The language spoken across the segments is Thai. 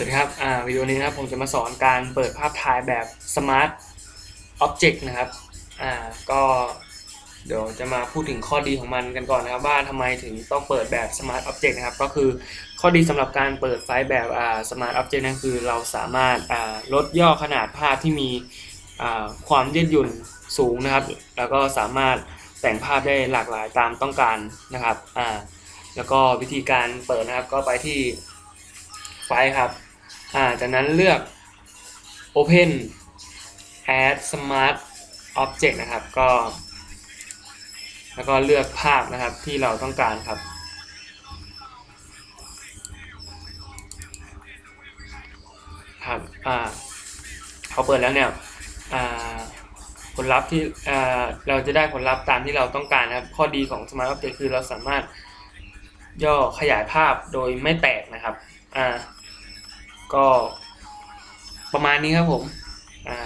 สวัสดีครับ อ่า วิดีโอนี้นะครับ ผมจะมาสอนการเปิดภาพถ่ายแบบ Smart Object นะครับ อ่า ก็เดี๋ยวจะมาพูดถึงข้อดีของมันกันก่อนนะครับ ว่าทำไมถึงต้องเปิดแบบ Smart Object นะครับ ก็คือข้อดีสำหรับการเปิดไฟล์แบบ อ่า Smart Object นั่นคือเราสามารถ อ่า ลดย่อขนาดภาพที่มี อ่า ความยืดหยุ่นสูงนะครับ แล้วก็สามารถแต่งภาพได้หลากหลายตามต้องการนะครับ อ่า แล้วก็วิธีการเปิดนะครับ ก็ไปที่ไฟล์ครับ อ่าจากนั้นเลือก Open Add Smart Object นะครับ ก็ แล้วก็เลือกภาพนะครับที่เราต้องการครับ ครับอ่าพอเปิดแล้วเนี่ยอ่าผลลัพธ์ที่อ่าเราจะได้ผลลัพธ์ตามที่เราต้องการนะครับ ข้อดีของ Smart Object คือเราสามารถย่อขยายภาพโดยไม่แตกนะครับอ่า ก็ประมาณนี้ครับผม อ่า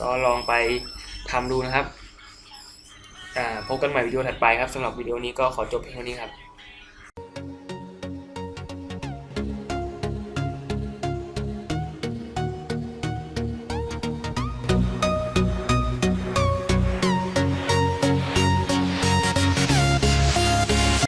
ก็ลองไปทำดูนะครับ อ่า พบกันใหม่วิดีโอถัดไปครับสำหรับวิดีโอนี้ก็ขอจบเพียงเท่านี้ครับ